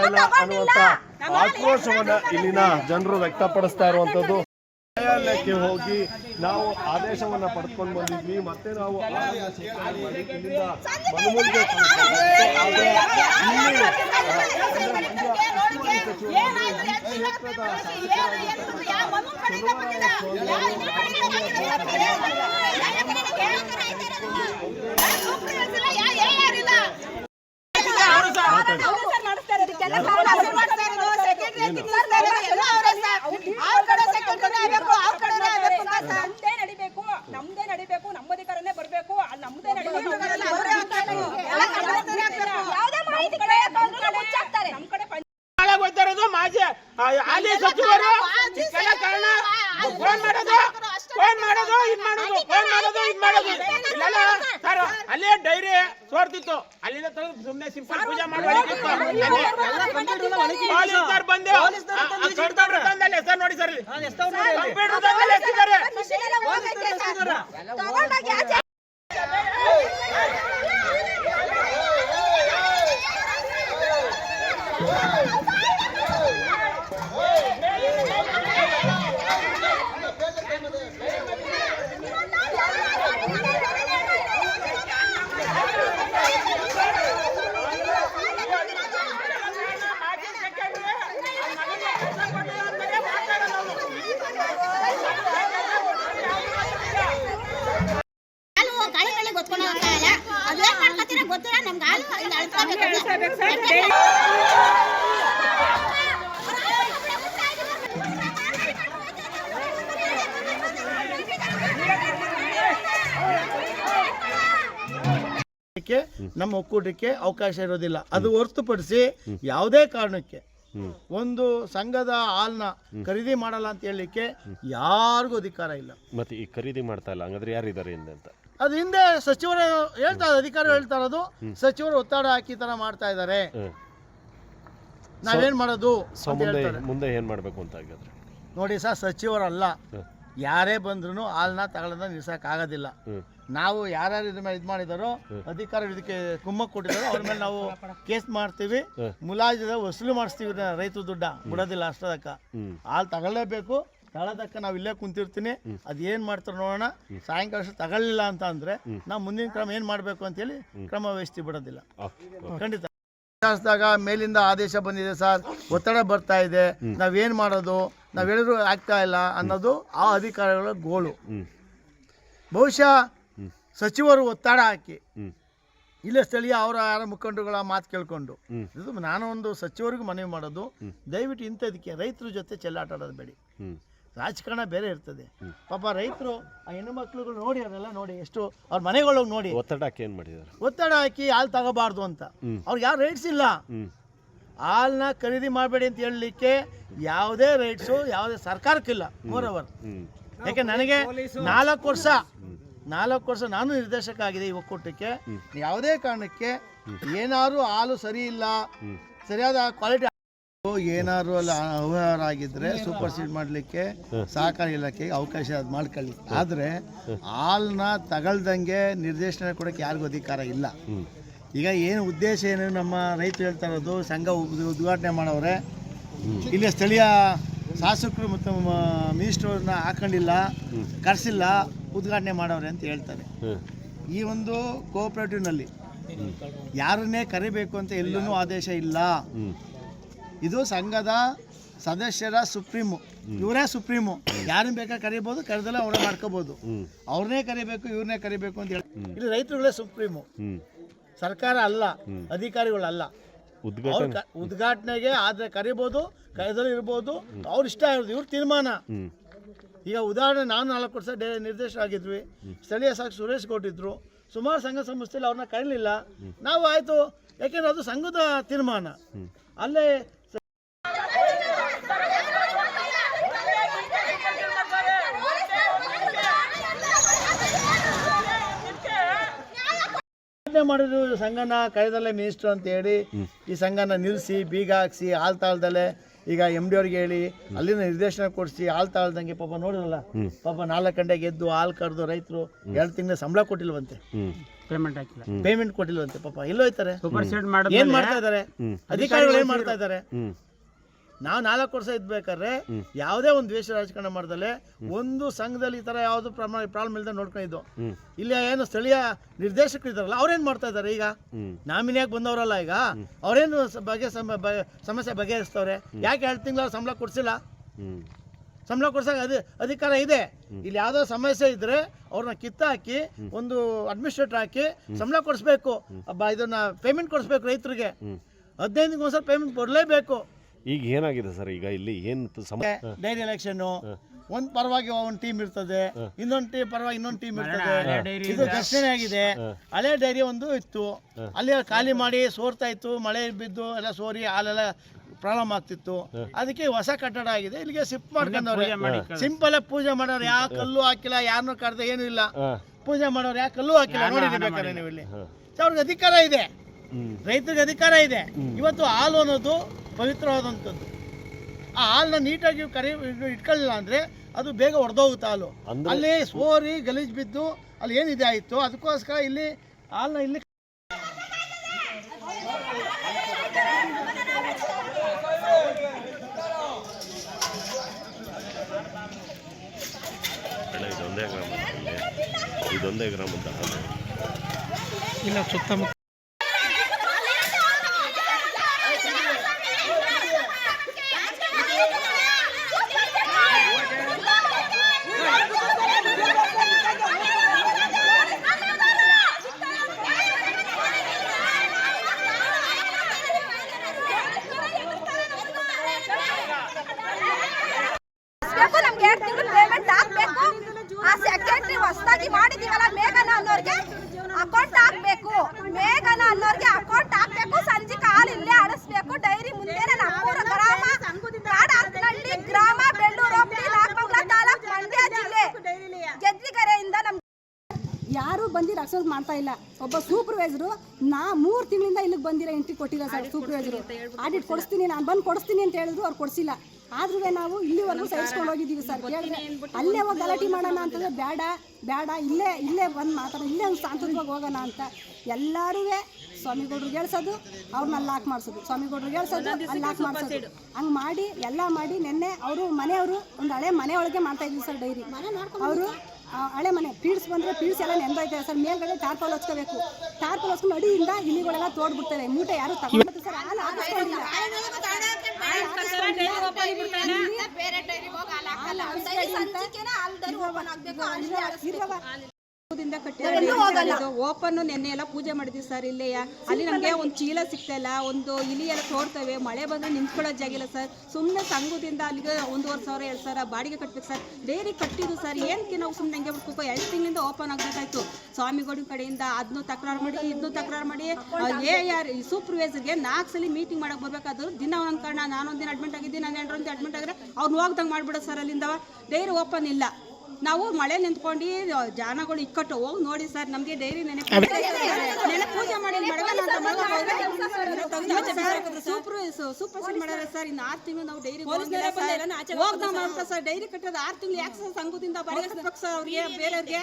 ಇಲ್ಲ ಅನ್ನುವಂತ ಆಕ್ರೋಶವನ್ನ ಇಲ್ಲಿನ ಜನರು ವ್ಯಕ್ತಪಡಿಸ್ತಾ ಇರುವಂತದ್ದು ನ್ಯಾಯಾಲಯಕ್ಕೆ ಹೋಗಿ ನಾವು ಆದೇಶವನ್ನ ಪಡ್ಕೊಂಡು ಬಂದಿದ್ವಿ ಮತ್ತೆ ನಾವು ಆದೇಶ ಸ್ವೀಕಾರ ಮಾಡಿ ಇಲ್ಲಿಂದ ಮನವೊಲಿಗೆ ಕಳಿಸ್ಬೇಕು. ಆದ್ರೆ ಇಲ್ಲಿ ನಮ್ದೇ ನಡಿಬೇಕು ನಮ್ದೇ ನಡಿಬೇಕು ನಮ್ಮ ಅಧಿಕಾರನೇ ಬರಬೇಕು ಅಲ್ಲಿ ನಮ್ದೇ ನಡಿಬೇಕು. ನಮ್ ಕಡೆ ಮಾಜಿ ಹಾಲಿ ಸಚಿವರು ಕಾರಣ ಫೋನ್ ಮಾಡೋದು. ಫೋನ್ ಮಾಡೋದು ಇದು ಮಾಡೋದು ಫೋನ್ ಮಾಡೋದು ಇದು ಮಾಡೋದು. ಇಲ್ಲೆಲ್ಲ ಸರ್ ಅಲ್ಲೇ ಡೈರಿ ಸೋರ್ತಿತ್ತು. ಅಲ್ಲಿಂದ ತಂದು ಸುಮ್ಮನೆ ಸಿಂಪಲ್ ಪೂಜೆ ಮಾಡಿ ಪೊಲೀಸರು ಬಂದು ಕಂಪ್ಯೂಟರ್ ತಂದಲ್ಲಿ ಸರ್ ನೋಡಿ ಸರ್ ಕಂಪ್ಯೂಟರ್ ತಂದಲ್ಲಿ ಎಷ್ಟಿದ್ದಾರೆ ಮಿಷಿನ್ ಎಲ್ಲ ಹೋಗೈತೆ ಸರ್. ತಗೊಂಡೋಗಿ ಆಚೆ ಮಾಜಿ ಸೆಕ್ರೆಟರಿ ಮಗನಿಗೆ ಕೆಲಸ ಕೊಟ್ಟಿಲ್ಲ ಅಂತಾನೆ ಮಾತಾಡೋದು ಹಾಲು ಗಾಳಿ ಕಡೆ ಗೊತ್ಕೊಂಡು ಹೋಗ್ತಾರಲ್ಲ ಅದೇನ್ ಮಾಡ್ಕೊತೀರ ಗೊತ್ತಿಲ್ಲ ನಮ್ಗೆ ಹಾಲು ಇಲ್ಲಿ ಅಳ್ಸ್ಕೊಬೇಕು ಕ್ಕೆ ನಮ್ಮ ಒಕ್ಕೂಟಕ್ಕೆ ಅವಕಾಶ ಇರೋದಿಲ್ಲ. ಅದು ಹೊರತುಪಡಿಸಿ ಯಾವುದೇ ಕಾರಣಕ್ಕೆ ಒಂದು ಸಂಘದ ಹಾಲ್ನ ಖರೀದಿ ಮಾಡಲ್ಲ ಅಂತ ಹೇಳಲಿಕ್ಕೆ ಯಾರಿಗೂ ಅಧಿಕಾರ ಇಲ್ಲ. ಮತ್ತೆ ಈ ಖರೀದಿ ಮಾಡ್ತಾ ಇಲ್ಲ ಹಂಗಾದ್ರೆ ಯಾರಿದ್ದಾರೆ ಹಿಂದೆ ಅಂತ? ಅದು ಹಿಂದೆ ಸಚಿವರು ಹೇಳ್ತಾ ಅಧಿಕಾರ ಹೇಳ್ತಾ ಇರೋದು ಸಚಿವರು ಒತ್ತಡ ಹಾಕಿ ತರ ಮಾಡ್ತಾ ಇದ್ದಾರೆ. ನಾವೇನ್ ಮಾಡೋದು ಮುಂದೆ ಏನ್ ಮಾಡ್ಬೇಕು ಅಂತ ಹಾಗಾದ್ರೆ? ನೋಡಿ ಸರ್ ಸಚಿವರಲ್ಲ. ಯಾರೇ ಬಂದ್ರು ಹಾಲನ್ನ ತಗೊಳ್ಳೋದ ನಿಲ್ಸಕ್ ಆಗೋದಿಲ್ಲ ನಾವು ಯಾರ್ಯಾರು ಇದ್ರ ಮೇಲೆ ಇದು ಮಾಡಿದಾರೋ ಅಧಿಕಾರ ಇದಕ್ಕೆ ಕುಮ್ಮಕ್ಕೆ ಕೊಟ್ಟಿದಾರೋ ಅವ್ರ ಮೇಲೆ ನಾವು ಕೇಸ್ ಮಾಡ್ತೀವಿ. ಮುಲಾಜಿದ ವಸೂಲು ಮಾಡಿಸ್ತೀವಿ ರೈತ ದುಡ್ಡ. ಬಿಡೋದಿಲ್ಲ ಅಷ್ಟದಕ್ಕ ಹಾಲು ತಗೊಳ್ಳೇಬೇಕು ತಗೊಳ್ಳೋದಕ್ಕ ನಾವು ಇಲ್ಲೇ ಕುಂತಿರ್ತೀನಿ. ಅದ್ ಏನ್ ಮಾಡ್ತಾರೆ ನೋಡೋಣ. ಸಾಯಂಕಾಲ ಅಷ್ಟು ತಗೊಳ್ಳಿಲ್ಲ ಅಂತ ಅಂದ್ರೆ ನಾವು ಮುಂದಿನ ಕ್ರಮ ಏನ್ ಮಾಡ್ಬೇಕು ಅಂತೇಳಿ ಕ್ರಮ ವಹಿಸ್ತೀವಿ ಬಿಡೋದಿಲ್ಲ. ಖಂಡಿತ. ಮೇಲಿಂದ ಆದೇಶ ಬಂದಿದೆ ಸರ್. ಒತ್ತಡ ಬರ್ತಾ ಇದೆ. ನಾವೇನ್ ಮಾಡೋದು? ನಾವ್ ಹೇಳಿದ್ರು ಆಗ್ತಾ ಇಲ್ಲ ಅನ್ನೋದು ಆ ಅಧಿಕಾರಿಗಳ ಗೋಳು. ಬಹುಶಃ ಸಚಿವರು ಒತ್ತಡ ಹಾಕಿ ಇಲ್ಲ ಸ್ಥಳೀಯ ಅವರ ಯಾರ ಮುಖಂಡರುಗಳ ಮಾತು ಕೇಳ್ಕೊಂಡು ಇದು ನಾನು ಒಂದು ಸಚಿವರಿಗೂ ಮನವಿ ಮಾಡೋದು ದಯವಿಟ್ಟು ಇಂಥದಕ್ಕೆ ರೈತರ ಜೊತೆ ಚೆಲ್ಲಾಟ ಆಡೋದು ಬೇಡಿ. ರಾಜಕಾರಣ ಬೇರೆ ಇರ್ತದೆ. ಪಾಪ ರೈತರು ಆ ಹೆಣ್ಣು ಮಕ್ಳುಗಳು ನೋಡಿ ಅವರೆಲ್ಲ ನೋಡಿ ಎಷ್ಟು ಅವ್ರ ಮನೆಗಳೋಗಿ ನೋಡಿ. ಒತ್ತಡ ಹಾಕಿ ಏನು ಮಾಡಿದ್ದಾರೆ ಒತ್ತಡ ಹಾಕಿ ಹಾಲು ತಗೋಬಾರ್ದು ಅಂತ. ಅವ್ರಿಗೆ ಯಾರು ರೈಟ್ಸ್ ಇಲ್ಲ. ಹಾಲನ್ನ ಖರೀದಿ ಮಾಡಬೇಡಿ ಅಂತ ಹೇಳಲಿಕ್ಕೆ ಯಾವುದೇ ರೈಟ್ಸು ಯಾವುದೇ ಸರ್ಕಾರಕ್ಕಿಲ್ಲ ಮೋರ್ ಓವರ್ ಯಾಕೆ ನನಗೆ ನಾಲ್ಕು ವರ್ಷ ನಾಲ್ಕು ವರ್ಷ ನಾನು ನಿರ್ದೇಶಕ ಆಗಿದೆ ಈ ಒಕ್ಕೂಟಕ್ಕೆ. ಯಾವುದೇ ಕಾರಣಕ್ಕೆ ಏನಾದ್ರು ಹಾಲು ಸರಿ ಇಲ್ಲ ಸರಿಯಾದ ಕ್ವಾಲಿಟಿ ಏನಾದ್ರು ಅಲ್ಲಿ ಅವ್ಯವಹಾರ ಆಗಿದ್ರೆ ಸೂಪರ್ ಸೀಡ್ ಮಾಡಲಿಕ್ಕೆ ಸಹಕಾರಿ ಇಲಾಖೆಗೆ ಅವಕಾಶ ಅದು ಮಾಡ್ಕೊಳ್ಳಿ. ಆದರೆ ಹಾಲನ್ನ ತಗೊಳ್ದಂಗೆ ನಿರ್ದೇಶನ ಕೊಡೋಕ್ಕೆ ಯಾರಿಗೂ ಅಧಿಕಾರ ಇಲ್ಲ. ಈಗ ಏನು ಉದ್ದೇಶ ಏನು ನಮ್ಮ ರೈತರು ಹೇಳ್ತಾ ಇರೋದು ಸಂಘ ಉದ್ಘಾಟನೆ ಮಾಡವ್ರೆ. ಇಲ್ಲಿ ಸ್ಥಳೀಯ ಶಾಸಕರು ಮತ್ತು ಮಿನಿಸ್ಟ್ರವ್ರನ್ನ ಹಾಕೊಂಡಿಲ್ಲ ಕರೆಸಿಲ್ಲ ಉದ್ಘಾಟನೆ ಮಾಡವ್ರೆ ಅಂತ ಹೇಳ್ತಾರೆ. ಈ ಒಂದು ಕೋಆಪರೇಟಿವ್ನಲ್ಲಿ ಯಾರನ್ನೇ ಕರಿಬೇಕು ಅಂತ ಎಲ್ಲೂ ಆದೇಶ ಇಲ್ಲ. ಇದು ಸಂಘದ ಸದಸ್ಯರ ಸುಪ್ರೀಮು. ಇವರೇ ಸುಪ್ರೀಮು. ಯಾರನ್ನ ಬೇಕಾದ್ರೆ ಕರಿಬೋದು ಕರೆದಲ್ಲ ಅವರೇ ಮಾಡ್ಕೋಬೋದು. ಅವ್ರನ್ನೇ ಕರಿಬೇಕು ಇವ್ರನ್ನೇ ಕರಿಬೇಕು ಅಂತ ಹೇಳಿ ಇಲ್ಲಿ ರೈತರುಗಳೇ ಸುಪ್ರೀಮು. ಸರ್ಕಾರ ಅಲ್ಲ ಅಧಿಕಾರಿಗಳಲ್ಲ ಅಲ್ಲ. ಉದ್ಘಾಟನೆ. ಉದ್ಘಾಟನೆಗೆ ಆದ್ರೆ ಕರಿಬೋದು ಕೈದಲ್ಲಿ ಇರ್ಬೋದು ಅವ್ರ ಇಷ್ಟ ಇರೋದು ಇವ್ರ ತೀರ್ಮಾನ. ಈಗ ಉದಾಹರಣೆ ನಾನು ನಾಲ್ಕು ವರ್ಷ ಡೇ ನಿರ್ದೇಶಕ ಆಗಿದ್ವಿ ಸ್ಥಳೀಯ ಸಾಕ್ಷಿ ಸುರೇಶ್ ಕೊಟ್ಟಿದ್ರು. ಸುಮಾರು ಸಂಘ ಸಂಸ್ಥೆಯಲ್ಲಿ ಅವ್ರನ್ನ ಕರೀಲಿಲ್ಲ. ನಾವು ಆಯಿತು ಯಾಕೆಂದ್ರೆ ಅದು ಸಂಘದ ತೀರ್ಮಾನ. ಅಲ್ಲೇ ಸ- ಉದ್ಘಾಟನೆ ಮಾಡಿದ್ರು ಸಂಘನ ಕಳೆದಲ್ಲೇ ಮಿನಿಸ್ಟರ್ ಅಂತ ಹೇಳಿ ಈ ಸಂಘನ ನಿಲ್ಲಿಸಿ ಬೀಗ ಹಾಕ್ಸಿ ಹಾಲ್ ತಾಳ್ದಲ್ಲೇ ಈಗ ಎಂ ಡಿ ಅವ್ರಿಗೆ ಹೇಳಿ ಅಲ್ಲಿಂದ ನಿರ್ದೇಶನ ಕೊಡಿಸಿ ಹಾಲು ತಾಳ್ದಂಗೆ ಪಾಪ ನೋಡಿರಲ್ಲ ಪಾಪ ನಾಲ್ಕು ಗಂಟೆಗೆ ಎದ್ದು ಹಾಲು ಕರೆದು ರೈತರು ಎರಡು ತಿಂಗಳ ಸಂಬಳ ಕೊಟ್ಟಿಲ್ವಂತೆ. ಪೇಮೆಂಟ್ ಹಾಕಿಲ್ಲ. ಪೇಮೆಂಟ್ ಕೊಟ್ಟಿಲ್ವಂತೆ ಪಾಪ. ಎಲ್ಲೋಯ್ತಾರೆ. ಏನ್ ಮಾಡ್ತಾ ಇದ್ದಾರೆ ಅಧಿಕಾರಿಗಳು ಏನ್ ಮಾಡ್ತಾ ಇದ್ದಾರೆ ನಾವು ನಾಲ್ಕು ವರ್ಷ ಇದ್ಬೇಕಾದ್ರೆ ಯಾವುದೇ ಒಂದು ದ್ವೇಷ ರಾಜಕಾರಣ ಮಾಡ್ದಲೆ ಒಂದು ಸಂಘದಲ್ಲಿ ಈ ತರ ಯಾವ್ದು ಪ್ರಮಾಣ ಪ್ರಾಬ್ಲಮ್ ಇಲ್ಲದೆ ನೋಡ್ಕೊಂಡಿದ್ದು. ಇಲ್ಲಿ ಏನು ಸ್ಥಳೀಯ ನಿರ್ದೇಶಕರು ಇದಾರಲ್ಲ ಅವ್ರೇನ್ ಮಾಡ್ತಾ ಇದ್ದಾರೆ ಈಗ. ನಾಮಿನಿಯಾಗಿ ಬಂದವರಲ್ಲ ಈಗ? ಅವ್ರೇನು ಬಗೆ ಸಮ- ಬಗೆ- ಸಮಸ್ಯೆ ಬಗೆಹರಿಸ್ತವ್ರೆ? ಯಾಕೆ ಎರಡು ತಿಂಗಳ ಸಂಬಳ ಕೊಡ್ಸಿಲ್ಲ? ಸಂಬಳ ಕೊಡ್ಸಕ್ಕೆ ಅದು ಅಧಿಕಾರ ಇದೆ. ಇಲ್ಲಿ ಯಾವುದೋ ಸಮಸ್ಯೆ ಇದ್ರೆ ಅವ್ರನ್ನ ಕಿತ್ತಾಕಿ ಒಂದು ಅಡ್ಮಿನಿಸ್ಟ್ರೇಟರ್ ಹಾಕಿ ಸಂಬಳ ಕೊಡಿಸ್ಬೇಕು. ಇದನ್ನ ಪೇಮೆಂಟ್ ಕೊಡಿಸ್ಬೇಕು ರೈತರಿಗೆ. ಹದಿನೈದು ಒಂದ್ಸಲ ಪೇಮೆಂಟ್ ಕೊಡಲೇಬೇಕು. ಈಗ ಏನಾಗಿದೆ ಸರ್ ಈಗ ಇಲ್ಲಿ ಏನು ಸಮ ಡೈರಿ ಎಲೆಕ್ಷನ್ ಒಂದ್ ಪರವಾಗಿ ಒಂದು ಟೀಮ್ ಇರ್ತದೆ ಇನ್ನೊಂದು ಟೀಮ್ ಪರವಾಗಿ ಇನ್ನೊಂದು ಟೀಮ್ ಇರ್ತದೆ. ಇದು ಘರ್ಷಣೆ ಆಗಿದೆ. ಹಳೆ ಡೈರಿ ಒಂದು ಇತ್ತು. ಅಲ್ಲಿ ಖಾಲಿ ಮಾಡಿ ಸೋರ್ತಾ ಇತ್ತು ಮಳೆ ಬಿದ್ದು ಎಲ್ಲ ಸೋರಿ ಹಾಲೆಲ್ಲ ಪ್ರಾಬ್ಲಮ್ ಆಗ್ತಿತ್ತು. ಅದಕ್ಕೆ ಹೊಸ ಕಟ್ಟಡ ಆಗಿದೆ. ಇಲ್ಲಿಗೆ ಶಿಫ್ಟ್ ಮಾಡ್ಕೊಂಡವ್ರೆ. ಸಿಂಪಲ್ ಆಗಿ ಪೂಜೆ ಮಾಡೋರು ಯಾವ ಕಲ್ಲು ಹಾಕಿಲ್ಲ ಯಾರನ್ನೂ ಕರೆದ ಏನು ಇಲ್ಲ. ಪೂಜೆ ಮಾಡೋರು ಯಾವ ಕಲ್ಲು ಹಾಕಿಲ್ಲ ನೋಡಿದ್ರೆ ಬೇಕಾದ್ರೆ ನೀವು ಇಲ್ಲಿ? ಅವ್ರಿಗೆ ಅಧಿಕಾರ ಇದೆ. ರೈತರಿಗೆ ಅಧಿಕಾರ ಇದೆ. ಇವತ್ತು ಹಾಲು ಅನ್ನೋದು ಪವಿತ್ರವಾದಂಥದ್ದು ಆ ಹಾಲನ್ನ ನೀಟಾಗಿ ಕರಿ ಇಟ್ಕೊಳ್ಳಿಲ್ಲ ಅಂದರೆ ಅದು ಬೇಗ ಒಡೆದೋಗುತ್ತೆ ಹಾಲು ಅಲ್ಲಿ ಸೋರಿ ಗಲೀಜು ಬಿದ್ದು ಅಲ್ಲಿ ಏನಿದೆ ಆಯಿತು ಅದಕ್ಕೋಸ್ಕರ ಇಲ್ಲಿ ಹಾಲನ್ನ ಇಲ್ಲಿ ಇದೊಂದೇ ಗ್ರಾಮ. ಇದೊಂದೇ ಗ್ರಾಮದ ಹಾಲು. ಇಲ್ಲ ಸುತ್ತಮುತ್ತ ಬೇಕು ನಮ್ಗೆ ಎರಡು ತಿಂಗಳು ಪೇಮೆಂಟ್ ಹಾಕ್ಬೇಕು ಆ ಸೆಕ್ರೆಟರಿ ಹೊಸದಾಗಿ ಮಾಡಿದೀವಲ್ಲ ಮೇಘನ ಅನ್ನೋರ್ಗೆ ಅಕೌಂಟ್ ಹಾಕ್ಬೇಕು ಮೇಘನ ಅನ್ನೋರ್ಗೆ ಅಕೌಂಟ್ ಹಾಕ್ಬೇಕು ಸಂಜೆ ಕಾಲು ಇಲ್ಲೇ ಅಳಿಸ್ಬೇಕು ಡೈರಿ ಮುಂದೆನೆ ನಮ್ಮೂರ ಗ್ರಾಮ ಕಾಡಾಕ್ನಹಳ್ಳಿ ಗ್ರಾಮ ಬೆಳ್ಳೂರು ಹೋಬಳಿ ನಾಗಮಂಗಲ ತಾಲೂಕ್ ಮಂಡ್ಯ ಜಿಲ್ಲೆ ಗೆದ್ದಿಗೆರೆಯಿಂದ ನಮ್ ಯಾರು ಬಂದು ರಕ್ಷಣೆ ಮಾಡ್ತಾ ಇಲ್ಲ. ಒಬ್ಬ ಸೂಪರ್ವೈಸರ್ ನಾ ಮೂರು ತಿಂಗಳಿಂದ ಇಲ್ಲಿಗೆ ಬಂದಿರೋ ಎಂಟ್ರಿ ಕೊಟ್ಟಿಲ್ಲ ಸರ್ ಸೂಪರ್ವೈಸರು ಆಡಿಟ್ ಕೊಡಿಸ್ತೀನಿ ನಾನು ಬಂದು ಕೊಡಿಸ್ತೀನಿ ಅಂತ ಹೇಳಿದ್ರು ಅವ್ರು ಕೊಡಿಸಿಲ್ಲ. ಆದ್ರೂ ನಾವು ಇಲ್ಲಿವರೆಗೂ ಸಹಿಸ್ಕೊಂಡು ಹೋಗಿದ್ದೀವಿ ಸರ್ ಕೇಳಿದ್ರೆ ಅಲ್ಲೇ ಹೋಗಿ ಗಲಾಟೆ ಮಾಡೋಣ ಅಂತಂದ್ರೆ ಬೇಡ ಬೇಡ ಇಲ್ಲೇ ಇಲ್ಲೇ ಬಂದು ಮಾತಾಡೋ ಇಲ್ಲೇ ಒಂದು ಶಾಂತವಾಗಿ ಹೋಗೋಣ ಅಂತ ಎಲ್ಲರೂ ಸ್ವಾಮಿಗೌಡ್ರಿಗೆ ಹೇಳ್ಸೋದು ಅವ್ರನ್ನ ಲಾಕ್ ಮಾಡಿಸೋದು. ಸ್ವಾಮಿಗೌಡ್ರಿಗೆ ಹೇಳ್ಸೋದು ಅಲ್ಲಿ ಲಾಕ್ ಮಾಡಿಸೋದು. ಹಂಗೆ ಮಾಡಿ ಎಲ್ಲ ಮಾಡಿ ನಿನ್ನೆ ಅವರು ಮನೆಯವರು ಒಂದು ಹಳೆ ಮನೆಯೊಳಗೆ ಒಳಗೆ ಮಾಡ್ತಾ ಇದ್ವಿ ಸರ್ ಡೈರಿ. ಅವರು ಹಳೆ ಮನೆ ಪೀಡ್ಸ್ ಬಂದ್ರೆ ಪೀಡ್ಸ್ ಎಲ್ಲ ನೆನಪಾಯ್ತಾರೆ ಸರ್. ಮೇಲ್ಗಡೆ ಟಾರ್ಪಲ್ ಹಚ್ಕೋಬೇಕು. ಟಾರ್ಪಲ್ ಹಚ್ಕೊಂಡು ಅಡಿಯಿಂದ ಇಲಿಗಳೆಲ್ಲ ತೋಡ್ಬಿಡ್ತವೆ ಮೂಟೆ ಯಾರು ತಗೊಂಡು ಸರ್? ಹಾಲು ಹಾಲು ಹಾಲು ಓಪನ್ ನಿನ್ನೆ ಎಲ್ಲ ಪೂಜೆ ಮಾಡಿದ್ವಿ ಸರ್ ಇಲ್ಲೇ. ಅಲ್ಲಿ ನಮಗೆ ಒಂದು ಚೀಲ ಸಿಗ್ತಾ ಇಲ್ಲ ಒಂದು ಇಲಿ ಎಲ್ಲ ತೋರ್ತವೆ. ಮಳೆ ಬಂದ್ರೆ ನಿಂತ್ಕೊಳ್ಳೋ ಜಾಗಿಲ್ಲ ಸರ್. ಸುಮ್ಮನೆ ಸಂಘದಿಂದ ಅಲ್ಲಿಗೆ ಒಂದೂವರೆ ಸಾವಿರ ಎರಡು ಸಾವಿರ ಬಾಡಿಗೆ ಕಟ್ಬೇಕು ಸರ್. ಡೈರಿ ಕಟ್ಟಿದ್ದು ಸರ್. ಏನಕ್ಕೆ ನಾವು ಸುಮ್ಮನೆ ಹಂಗೆ ಬಿಡ್ಬೇಕು ಎರಡು ತಿಂಗಳಿಂದ ಓಪನ್ ಆಗ್ಬೇಕಾಯ್ತು. ಸ್ವಾಮಿಗಳ ಕಡೆಯಿಂದ ಅದನ್ನು ತಕರಾರು ಮಾಡಿ ಇದನ್ನು ತಕರಾರು ಮಾಡಿ ಏ ಯಾರು ಸೂಪರ್ವೈಸರ್ಗೆ ನಾಲ್ಕು ಸಲ ಮೀಟಿಂಗ್ ಮಾಡಕ್ಕೆ ಬರ್ಬೇಕಾದ್ರು ದಿನ ಒಂದೊಂದು ಕಾರಣ ನಾನೊಂದಿನ ದಿನ ಅಡ್ಮಿಟ್ ಆಗಿದ್ದೀನಿ ನಾನು ಎರಡೊಂದು ಅಡ್ಮಿಟ್ ಆಗಿದ್ರೆ ಅವ್ರು ಹೋಗ್ದಂಗೆ ಮಾಡ್ಬಿಡೋ ಸರ್ ಅಲ್ಲಿಂದ ಡೈರಿ ಓಪನ್ ಇಲ್ಲ. ನಾವು ಮಳೆ ನಿಂತ್ಕೊಂಡು ಜಾನಗಳು ಇಕ್ಕಟ್ಟು ಹೋಗಿ ನೋಡಿ ಸರ್ ನಮಗೆ ಡೈರಿ ನೆನೆ ನೆನೆ ಪೂಜೆ ಮಾಡಿ ಸೂಪರ್ ಸೂಪರ್ ಸೀಲ್ ಮಾಡ್ಯಾರ ಸರ್ ಇನ್ನು ಆರು ತಿಂಗಳು ನಾವು ಡೈರಿ ಹೋಗ್ತಾ ಮಾಡ್ಬಿಟ್ಟ ಸರ್. ಡೈರಿ ಕಟ್ಟೋದು ಆರು ತಿಂಗಳು ಯಾಕೆ ಸರ್ ಸಂಘದಿಂದ ಬರೀ ಸರ್ ಅವ್ರಿಗೆ ಬೇರೆಯವ್ರಿಗೆ?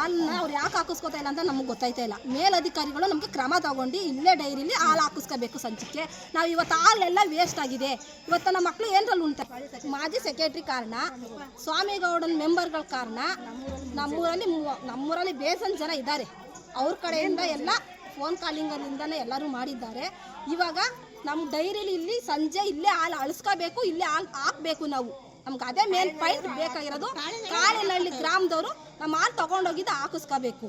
ಹಾಲನ್ನ ಅವ್ರು ಯಾಕೆ ಹಾಕಿಸ್ಕೋತಾ ಇಲ್ಲ ಅಂತ ನಮ್ಗೆ ಗೊತ್ತಾಯ್ತಾ ಇಲ್ಲ. ಮೇಲಧಿಕಾರಿಗಳು ನಮಗೆ ಕ್ರಮ ತಗೊಂಡು ಇಲ್ಲೇ ಡೈರಿಲಿ ಹಾಲು ಹಾಕಿಸ್ಕೋಬೇಕು ಸಂಚಿಕೆ. ನಾವು ಇವತ್ತು ಹಾಲೆಲ್ಲ ವೇಸ್ಟ್ ಆಗಿದೆ. ಇವತ್ತು ನಮ್ಮ ಮಕ್ಕಳು ಏನರಲ್ಲಿ ಉಂಟು ಮಾಜಿ ಸೆಕ್ರೆಟ್ರಿ ಕಾರಣ, ಸ್ವಾಮಿಗೌಡನ ಮೆಂಬರ್ಗಳ ಕಾರಣ ನಮ್ಮೂರಲ್ಲಿ ನಮ್ಮೂರಲ್ಲಿ ಬೇಸನ್ ಜನ ಇದ್ದಾರೆ. ಅವ್ರ ಕಡೆಯಿಂದ ಎಲ್ಲ ಫೋನ್ ಕಾಲಿಂಗಲ್ಲಿಂದನೇ ಎಲ್ಲರೂ ಮಾಡಿದ್ದಾರೆ. ಇವಾಗ ನಮ್ಮ ಡೈರಿಲಿ ಇಲ್ಲಿ ಸಂಜೆ ಇಲ್ಲೇ ಹಾಲು ಅಳಿಸ್ಕೋಬೇಕು, ಇಲ್ಲೇ ಹಾಲು ಹಾಕಬೇಕು ನಾವು. ನಮ್ಗೆ ಅದೇ ಮೇನ್ ಪಾಯಿಂಟ್ ಬೇಕಾಗಿರೋದು ಕಾಳಿನಹಳ್ಳಿ ಗ್ರಾಮದವರು ನಮ್ಮ ಹಾಲು ತಗೊಂಡೋಗಿದ್ದು ಹಾಕಿಸ್ಕೋಬೇಕು.